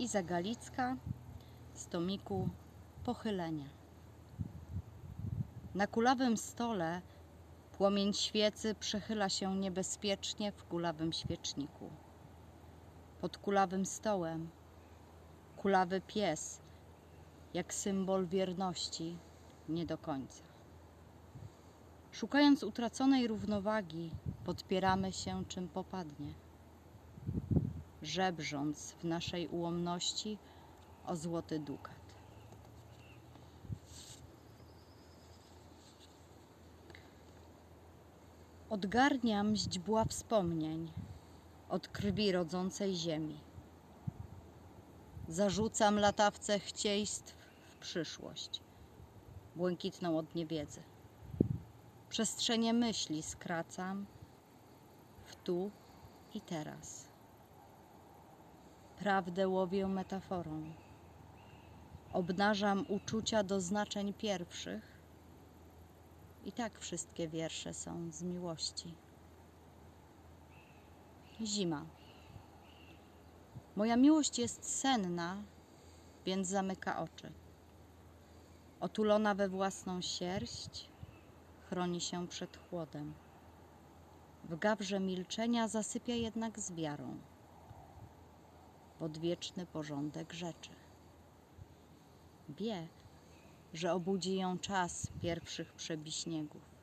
Iza Galicka z tomiku Pochylenia. Na kulawym stole płomień świecy przechyla się niebezpiecznie w kulawym świeczniku. Pod kulawym stołem kulawy pies, jak symbol wierności, nie do końca. Szukając utraconej równowagi, podpieramy się czym popadnie żebrząc w naszej ułomności o złoty dukat. Odgarniam źdźbła wspomnień od krwi rodzącej ziemi. Zarzucam latawce chcieństw w przyszłość, błękitną od niewiedzy. Przestrzenie myśli skracam w tu i teraz prawdę łowię metaforą. Obnażam uczucia do znaczeń pierwszych. I tak wszystkie wiersze są z miłości. Zima. Moja miłość jest senna, więc zamyka oczy. Otulona we własną sierść, chroni się przed chłodem. W gawrze milczenia zasypia jednak z wiarą odwieczny porządek rzeczy. Wie, że obudzi ją czas pierwszych przebiśniegów.